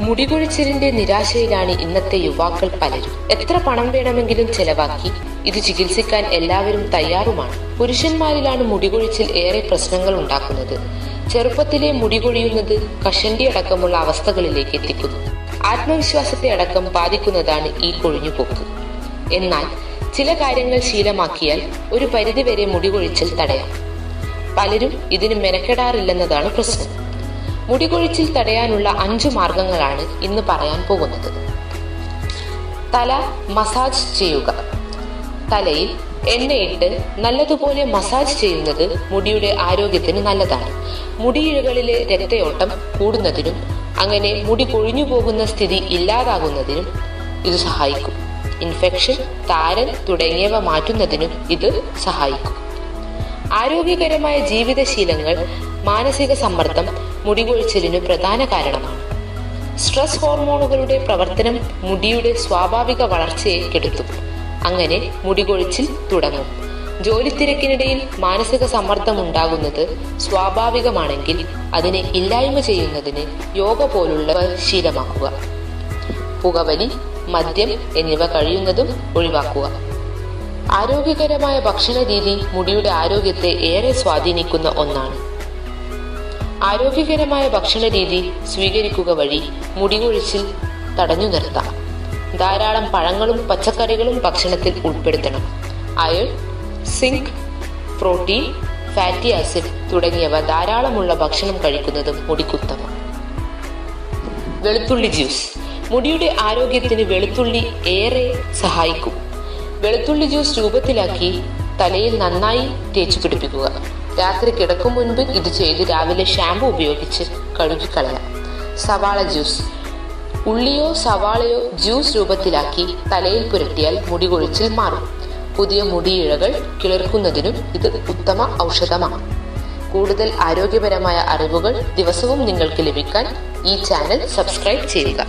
മുടികൊഴിച്ചിലിന്റെ നിരാശയിലാണ് ഇന്നത്തെ യുവാക്കൾ പലരും. എത്ര പണം വേണമെങ്കിലും ചെലവാക്കി ഇത് ചികിത്സിക്കാൻ എല്ലാവരും തയ്യാറുമാണ്. പുരുഷന്മാരിലാണ് മുടികൊഴിച്ചിൽ ഏറെ പ്രശ്നങ്ങൾ ഉണ്ടാക്കുന്നത്. ചെറുപ്പത്തിലെ മുടികൊഴിയുന്നത് കഷണ്ടി അടക്കമുള്ള അവസ്ഥകളിലേക്ക് എത്തിക്കുന്നു. ആത്മവിശ്വാസത്തെ അടക്കം ബാധിക്കുന്നതാണ് ഈ കൊഴിഞ്ഞുപോക്ക്. എന്നാൽ ചില കാര്യങ്ങൾ ശീലമാക്കിയാൽ ഒരു പരിധിവരെ മുടികൊഴിച്ചിൽ തടയാം. പലരും ഇതിന് മെനക്കെടാറില്ലെന്നതാണ് പ്രശ്നം. മുടികൊഴിച്ചിൽ തടയാനുള്ള അഞ്ച് മാർഗങ്ങളാണ് ഇന്ന് പറയാൻ പോകുന്നത്. തല മസാജ് ചെയ്യുക. തലയിൽ എണ്ണയിട്ട് നല്ലതുപോലെ മസാജ് ചെയ്യുന്നത് മുടിയുടെ ആരോഗ്യത്തിന് നല്ലതാണ്. മുടിയിഴകളിലെ രക്തയോട്ടം കൂടുന്നതിനും അങ്ങനെ മുടി കൊഴിഞ്ഞു പോകുന്ന സ്ഥിതി ഇല്ലാതാകുന്നതിനും ഇത് സഹായിക്കും. ഇൻഫെക്ഷൻ താരൻ തുടങ്ങിയവ മാറ്റുന്നതിനും ഇത് സഹായിക്കും. ആരോഗ്യകരമായ ജീവിതശീലങ്ങൾ മാനസിക സമ്മർദ്ദം മുടികൊഴിച്ചിലിന് പ്രധാന കാരണമാണ്. സ്ട്രെസ് ഹോർമോണുകളുടെ പ്രവർത്തനം മുടിയുടെ സ്വാഭാവിക വളർച്ചയെ കെടുത്തും. അങ്ങനെ മുടികൊഴിച്ചിൽ തുടങ്ങും. ജോലി തിരക്കിനിടയിൽ മാനസിക സമ്മർദ്ദം ഉണ്ടാകുന്നത് സ്വാഭാവികമാണെങ്കിൽ അതിനെ ഇല്ലായ്മ ചെയ്യുന്നതിന് യോഗ പോലുള്ള ശീലമാക്കുക. പുകവലി മദ്യം എന്നിവ കഴിയുന്നതും ഒഴിവാക്കുക. ആരോഗ്യകരമായ ഭക്ഷണ രീതി മുടിയുടെ ആരോഗ്യത്തെ ഏറെ സ്വാധീനിക്കുന്ന ഒന്നാണ്. ആരോഗ്യകരമായ ഭക്ഷണ രീതി സ്വീകരിക്കുക വഴി മുടികൊഴിച്ചിൽ തടഞ്ഞു നിർത്താം. ധാരാളം പഴങ്ങളും പച്ചക്കറികളും ഭക്ഷണത്തിൽ ഉൾപ്പെടുത്തണം. Iron zinc protein fatty acid തുടങ്ങിയവ ധാരാളമുള്ള ഭക്ഷണം കഴിക്കുന്നത് മുടിക്കുത്തമം വെളുത്തുള്ളി ജ്യൂസ്. മുടിയുടെ ആരോഗ്യത്തിന് വെളുത്തുള്ളി ഏറെ സഹായിക്കും. വെളുത്തുള്ളി ജ്യൂസ് രൂപത്തിലാക്കി തലയിൽ നന്നായി തേച്ചു പിടിപ്പിക്കുക രാത്രി കിടക്കും മുൻപ് ഇത് ചെയ്ത് രാവിലെ ഷാമ്പു ഉപയോഗിച്ച് കഴുകിക്കളയാം സവാള ജ്യൂസ്. ഉള്ളിയോ സവാളയോ ജ്യൂസ് രൂപത്തിലാക്കി തലയിൽ പുരട്ടിയാൽ മുടി കൊഴിച്ചിൽ മാറും. പുതിയ മുടിയിഴകൾ കിളിർക്കുന്നതിനും ഇത് ഉത്തമ ഔഷധമാണ്. കൂടുതൽ ആരോഗ്യപരമായ അറിവുകൾ ദിവസവും നിങ്ങൾക്ക് ലഭിക്കാൻ ഈ ചാനൽ സബ്സ്ക്രൈബ് ചെയ്യുക.